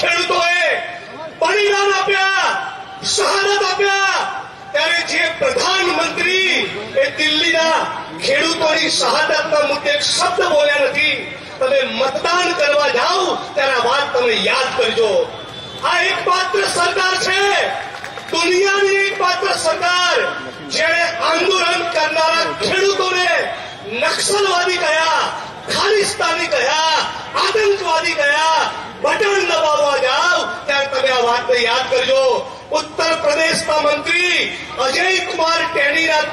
ખેડૂતોએ બલિદાન આપ્યા, શહાદત આપ્યા. ત્યારે જે પ્રધાનમંત્રી એ દિલ્હીના ખેડૂતોની શહાદતના મુદ્દે એક શબ્દ બોલ્યા નથી, તમે મતદાન કરવા જાઓ, ત્યારે વાત તમે યાદ કરજો. આ એકમાત્ર સરકાર છે. દુનિયાની એકમાત્ર સરકાર જેણે આંદોલન કરનારા ખેડૂતોને નક્સલવાદી ગયા, ખાલિસ્તાની કહ્યા આતંકવાદી કહ્યા બટન દબાવવા જાઓ ત્યારે તમે આ વાતને યાદ કરજો. ઉત્તર પ્રદેશના મંત્રી અજય કુમાર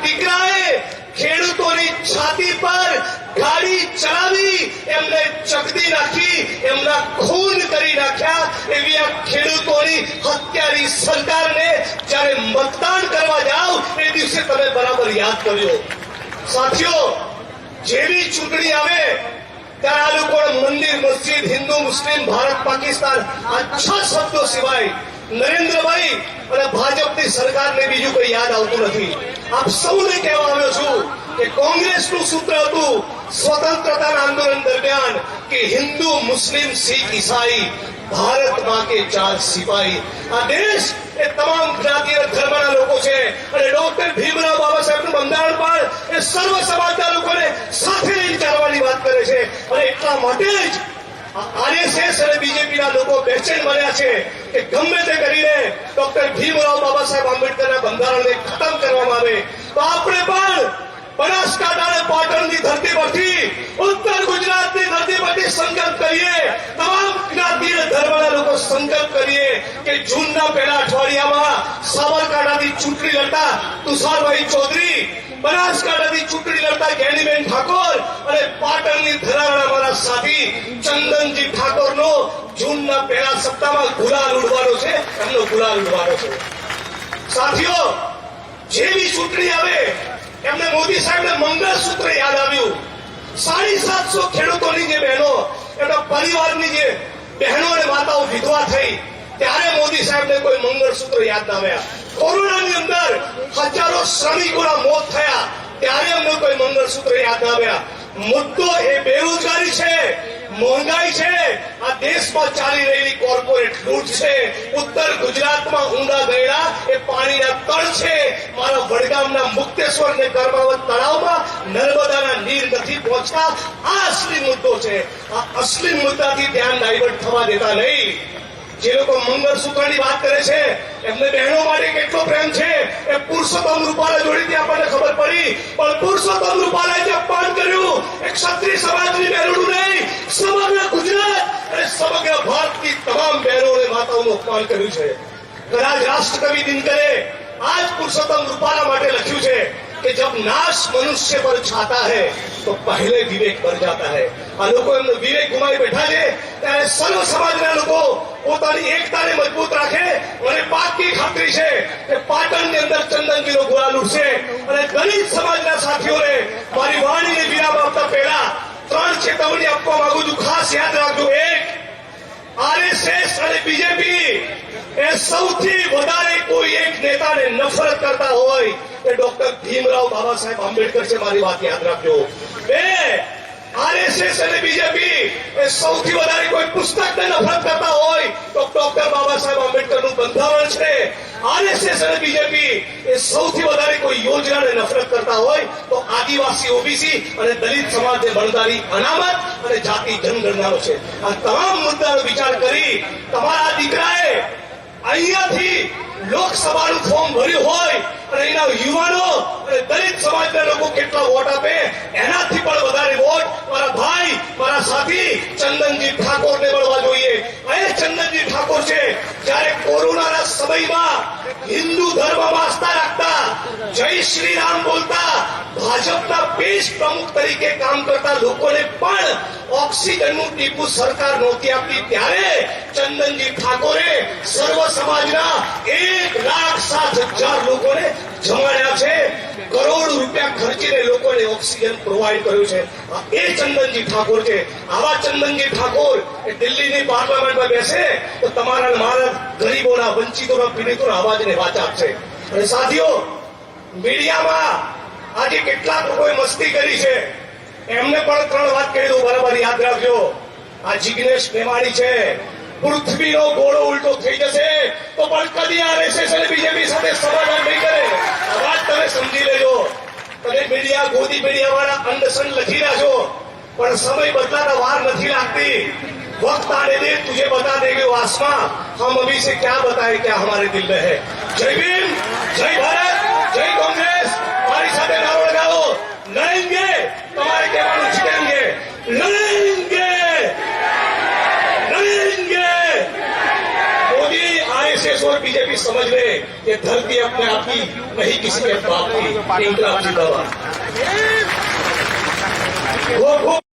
દીકરાએ ખેડૂતોની છાતી પર ગાડી ચલાવી, એમને ચકદી નાખી, એમના ખૂન કરી નાખ્યા. એવી આ ખેડૂતોની હત્યારી સરકારને જ્યારે મતદાન કરવા જાઓ, એ દિવસે તમે બરાબર યાદ કર્યો સાથીઓ જેવી ચૂંટણી આવે ત્યારે આ લોકો મંદિર, મસ્જિદ, હિન્દુ, મુસ્લિમ, ભારત, પાકિસ્તાન, આ છ શબ્દો સિવાય નરેન્દ્રભાઈ અને ભાજપની સરકારને બીજું કોઈ યાદ આવતું નથી. આપ સૌને કહેવા આવ્યો છું કે કોંગ્રેસનું સૂત્ર હતું સ્વતંત્રતા આંદોલન દરમિયાન કે હિન્દુ, મુસ્લિમ, શીખ, ઈસાઈ ભારતમાં કે ચાર સિપાહી. આ દેશ એ તમામ જ્ઞાતિ અને ધર્મના લોકો છે અને ડોક્ટર ભીમરાવ બાબા સાહેબનું બંધારણ પણ એ સર્વ સમાજના લોકોને સાથે લઈને ચાલવાની વાત કરે છે. અને એટલા માટે જ આરએસએસ અને બીજેપીના લોકો બેચેન બન્યા છે કે ગમે તે કરીને ડોક્ટર ભીમરાવ બાબા સાહેબ આંબેડકરના બંધારણને ખતમ કરવામાં આવે. તો આપણે પણ બનાસકાંઠા અને પાટણની ધરતી પરથી ઉત્તર ગુજરાતની ધરતી પરથી સંકલ્પ કરીએ. ધર્મના સંકલ્પ કરીએ કે જૂનના પહેલા અઠવાડિયામાં સાબરકાંઠાથી ચૂંટણી લડતા તુષારભાઈ ચૌધરી, બનાસકાંઠાથી ચૂંટણી લડતા જ્ઞાનીબેન ઠાકોર અને પાટણની ધરાવણા મારા સાથી ચંદનજી ઠાકોરનો જૂનના પહેલા સપ્તાહમાં ગુલાલ ઉડવાનો છે, એમનો ગુલાલ ઉડવાનો છે. સાથીઓ જેવી ચૂંટણી આવે, એમને મોદી સાહેબને મંગળસૂત્ર યાદ આવ્યું. સાડી સાતસો ખેડૂતોની જે બહેનો, એમના પરિવારની જે બહેનો અને માતાઓ વિધવા થઈ. ત્યારે મોદી સાહેબને કોઈ મંગળસૂત્ર યાદ આવ્યા. કોરોનાની અંદર હજારો શ્રમિકોના મોત થયા. ત્યારે અમને કોઈ મંગળસૂત્ર યાદ આવ્યા. મુદ્દો એ બેરોજગારી છે, મોંઘાઈ છે. આ દેશમાં ચાલી રહેલી કોર્પોરેટ લૂંટ છે. ઉત્તર ગુજરાતમાં ઊંડા ગયેલા એ પાણીના તળ છે. મારા વડગામના મુક્તેશ્વર ને કર્માવત તળાવમાં નર્મદાના નીર નથી પહોંચતા. આ અસલી મુદ્દો છે. આ અસલી મુદ્દાથી ધ્યાન ડાયવર્ટ થવા દેતા નહીં. જે લોકો મંગળસૂત્રની વાત કરે છે, એમને બહેનો માટે કેટલો પ્રેમ છે? એ પુરુષોત્તમ રૂપાલા જોડીથી આપણને ખબર પડી. પણ પુરુષોત્તમ રૂપાલાએ જે અપમાન કર્યું, એ ક્ષત્રિય સમાજની બહેનોનું નહીં, સમગ્ર ગુજરાત અને સમગ્ર ભારતની તમામ બહેનોને માતાઓનું અપમાન કર્યું છે. કદાચ રાષ્ટ્રકવિ દિનકરે આજ પુરુષોત્તમ રૂપાલા માટે લખ્યું છે કે જબ નાશ મનુષ્ય પર છાતા है તો પહેલે વિવેક પર જાતા है આ લોકો એમનો વિવેક ગુમાવી બેઠા છે. ત્યારે સર્વ સમાજના લોકો પોતાની એકતાને મજબૂત રાખે મને પાકી ખાતરી છે કે પાટણની અંદર ચંદનગીરો ગુલાલ ઉઠશે અને દલિત સમાજના સાથીઓને મારી વાણીને વિરામ આપતા પહેલા ત્રણ ચેતવણી આપવા માંગુ છું. ખાસ યાદ રાખજો. એક આરએસએસ અને બીજેપી એ સૌથી વધારે કોઈ એક નેતાને નફરત કરતા હોય એ ડોક્ટર ભીમરાવ બાબા સાહેબ આંબેડકર છે, મારી વાત યાદ રાખજો. બે, આરએસએસ અને બીજેપી એ સૌથી વધારે કોઈ પુસ્તકને નફરત કરતા હોય તો ડોક્ટર બાબા સાહેબ આંબેડકરનું બંધારણ છે. આરએસએસ અને બીજેપી એ સૌથી વધારે કોઈ યોજનાને નફરત કરતા હોય તો આદિવાસી ઓબીસી અને દલિત સમાજને બળદારી અનામત અને જાતિ જનગણનાઓ છે. આ તમામ મુદ્દાનો વિચાર કરી તમારા દીકરાએ અહીંયાથી લોકસભાનું ફોર્મ ભર્યું હોય અને એના યુવાનો અને દલિત સમાજના લોકો કેટલા વોટ આપે એનાથી પણ વધારે વોટ મારા ભાઈ, મારા સાથી ચંદનજી ઠાકોરને મળવા જોઈએ. અહીં ચંદનજી ઠાકોર છે, જ્યારે કોરોનાના સમયમાં હિન્દુ ધર્મમાં જય શ્રી રામ બોલતા ભાજપના પેશ પ્રમુખ તરીકે કામ કરતા લોકોને પણ ઓક્સિજનનું ટીપુ સરકાર નહોતી આપતી. ત્યારે ચંદનજી ઠાકોરે સર્વ સમાજના એક લાખ સાત હજાર લોકોને જમાડ્યા છે. કરોડ રૂપિયા ખર્ચીને લોકોને ઓક્સિજન પ્રોવાઈડ કર્યું છે. એ ચંદનજી ઠાકોર છે. આવા ચંદનજી ઠાકોર દિલ્હીની પાર્લામેન્ટમાં બેસે તો તમારા મારા ગરીબોના, વંચિતોના, પીડિતોના અવાજને વાચા આપશે. અને સાથીઓ મીડિયામાં આજે કેટલાક લોકોએ મસ્તી કરી છે એમને પણ ત્રણ વાત કહી દઉં બરાબર યાદ રાખજો આ જિગ્નેશ મેવાણી છે પૃથ્વીનો ગોળો ઉલટો થઈ જશે તો પણ કદી આરએસએસ અને બીજેપી સાથે સમાધાન નહીં કરે આ વાત તમે સમજી લેજો તમે મીડિયા ગોદી મીડિયા વાળા અંડસન લખી રહ્યા છો પણ સમય બદલાતા વાર નથી લાગતી वक्त आने दे तुझे बता देंगे वो आसमां हम अभी से क्या बताएं क्या हमारे दिल में है जय भीम आरएसएस और बीजेपी समझ ले ये धरती अपने आप की नहीं किसी के बाप की इनकलाब जिंदाबाद वो वो